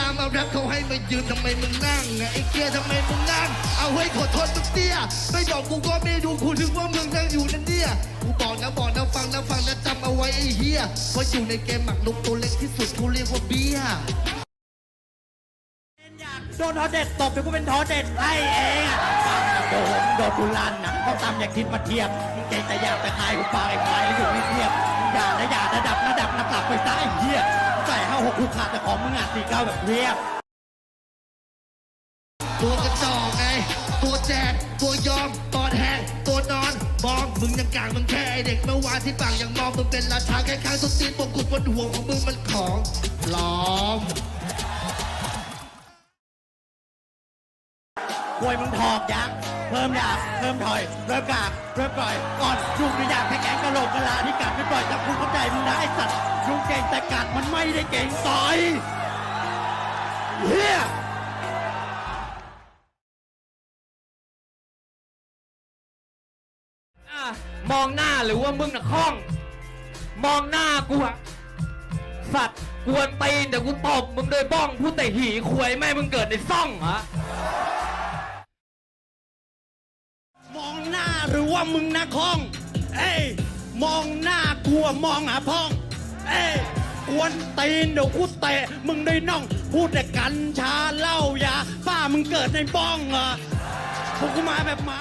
ลามาแรปเขาให้มายืนทำไมมึงนั่งอะไอ้เกียทำไมมึงนั่ง เอาให้ขอโทษมึงเตี้ยไม่บอกกูก็ไม่ดูกูถึงว่ามึงนั่งอยู่นั่นเนี่ยกูบอกนะบอกนะฟังนะฟังนะจำเอาไว้ไอ้เฮียว่าอยู่ในเกมหมักลุกตัวเล็กที่สุดเขาเรียกว่าเบี้ยโดนทอเด็ดตบเดี๋ยวกูเป็นทอเด็ดไล่เองอะฟังนะโกหกโดนกูลั่นนะเขาตามอย่าคิดมาเทียบมึงเก่งแต่อยากแต่คายกูปากไอ้ควายแล้วอยู่ไม่เทีย กกูขาดแต่ของมึงอะสี่เก้าแบบเรียบ ตัวกระจอกไง ตัวแจกตัวยอม ตอนแหกตัวนอน มอง มึงยังกลางมึงแค่ไอเด็กเมื่อวานที่ปากยังมอง มึงเป็นราชาแค่ข้างสุดตีนปกุดบนหัวของมึงมันของปลอมควยมึงถอกยักษ์เพิ่มดาบเพิ่มถอย เริ่มกากเริ่มปล่อย ก่อนยุงตัวอยางแค่แกงกะโหลกก งเก่งแต่กัดมันไม่ได้เก่งต่อยเฮียอะมองหน้าหรือว่ามึงน่ะคล่อง มองหน้ากูอะสัตว์กวนตีนเดี๋ยวกูตบมึงด้วยบ้องพูดแต่หีควยแม่มึงเกิดในซ่องเหรอมองหน้าหรือว่ามึงนะคอง เอ้ยมองหน้ากลัวมองหาพอง เอ้กวนตีนเดี๋ยวกูเตะมึงได้น่อง พูดแต่กัญชาเหล้ายาป้ามึงเกิดในบ้องเหรอพวกกูมาแบบหมา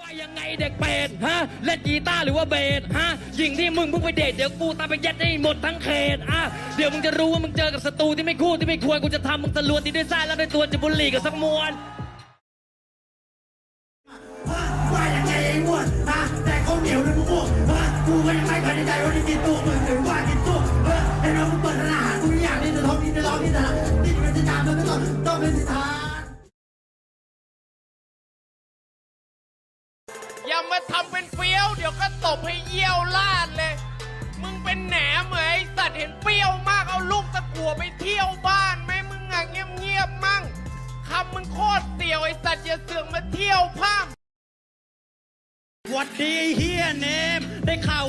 ว่ายังไงเด็กเป็ดฮะเล่นกีตาร์หรือว่าเบสฮะยิงที่มึงเพิ่งไปเดทเดี๋ยวกูตามไปยัดให้หมดทั้งเขตอะเดี๋ยวมึงจะรู้ว่ามึงเจอกับศัตรูที่ไม่คู่ที่ไม่ควรกูจะทำมึงตะลวนที่ด้วยไส้แล้วด้วยตัวจะบุหรี่กับสักมวน กินตัวมึงหรือว่ากินตัวเออไอ้น้องมึงเปิดร้านอาหารกูไม่อยากนี่จะท้องนี่จะร้องนี่จะนี่เป็นสิทธามันไม่ต้องต้องเป็นสิทธาอย่ามาทำเป็นเฟี้ยว เดี๋ยวก็ตบให้เยี่ยวลาดเลย มึงเป็นแหนมเหมยสัตว์เห็นเปรี้ยวมากเอาลูกตะกั่วไปเที่ยวบ้านไหมมึงอะเงียบๆมั่งคำมึงโคตรเตี่ยวไอ้สัตว์อย่าเสือกมาเที่ยวพร่ำหวัดดีเฮียเน่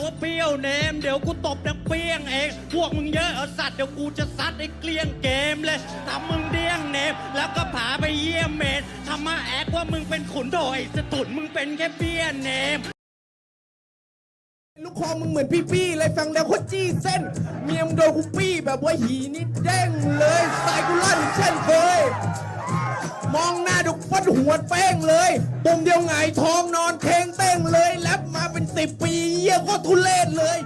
ว่าเปรี้ยวเนม เดี๋ยวกูตบดังเปี้ยงเอง พวกมึงเยอะเอาสัตว์เดี๋ยวกูจะซัดให้เกลี้ยงเกมเลยทำมึงเดี้ยงเนม แล้วก็ผาไปเยี่ยมเมดทำมาแอกว่ามึงเป็นขุนโดยสตุนมึงเป็นแค่เปี้ยเนม ลูกคอมึงเหมือนพี่ๆเลยฟังแล้วโคตรจี้เส้น เมียมงโดนกูปี้แบบว่าหีนี่เด้งเลยสไตล์กูลั่นเช่นเคย มองหน้าดูฟัดหัวแป้งเลยปุ่มเดียวไงายทองนอนเทง สิบปีเยี่ยโคตรทุเรศเลย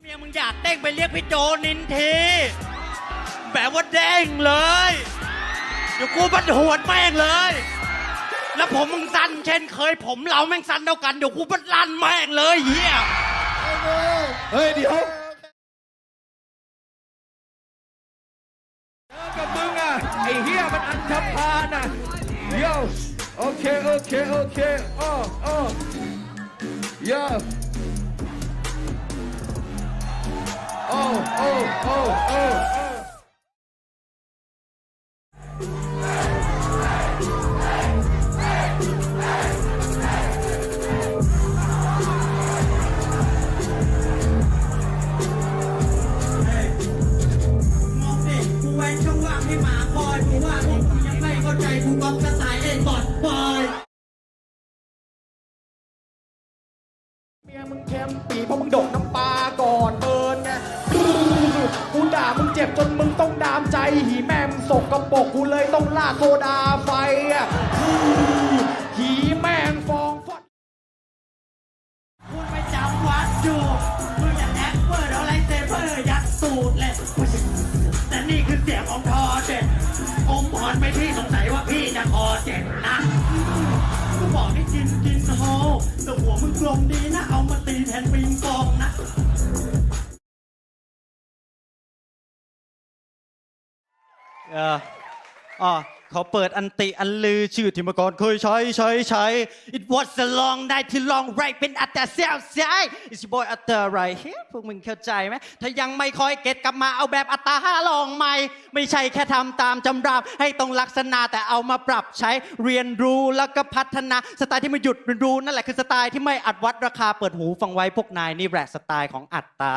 เมียมึงอยากเด้งไปเรียกพี่โจนินที แบบว่าเด้งเลยเดี๋ยวกูบัดหวดแม่งเลย แล้วผมมึงสั้นเช่นเคยผมเราแม่งสั้นเท่ากันเดี๋ยวกูบัดลั่นแม่งเลยเฮียเฮ้ยเดี๋ยว โอเคโอเคโอ มียมึงเค็มปีเพราะมึงโดดน้ำปลาก่อนเบิร์นไงกูด่ามึงเจ็บจนมึงต้องดามใจ หีแม่มึงสกกระปกกูเลยต้องลาดโซดาไฟอะหีแม่งฟองฟอดกูไปจำวัดอยู่มึงอย่าแอคเปิดเอาไรเซเบอร์ยัดสูตรเลยแต่นี่คือเสียงของทอเจ็ดอมพรไปที่สงสัยว่าพี่จะคอเจ็ดนะกูบอกให้กินกินโฮแต่หัวมึงกลมดีนะเอาม ทนปิงปองนะเอออ๋อ เขาเปิดอันติอันลือชื่อที่เมื่อก่อนเคยใช้ใช้ใช้ It was a long night ที่ long right เป็นอัตราเซลใช่ It's boy อัตรา right here พวกมึงเข้าใจไหมถ้ายังไม่คอยเก็ตกลับมาเอาแบบอัตราห้าลองใหม่ ไม่ใช่แค่ทำตามจำราบให้ตรงลักษณะแต่เอามาปรับใช้เรียนรู้แล้วก็พัฒนาสไตล์ที่ไม่หยุดเรียนรู้นั่นแหละคือสไตล์ที่ไม่อัดวัดราคาเปิดหูฟังไว้พวกนายนี่แหละสไตล์ของอัตตา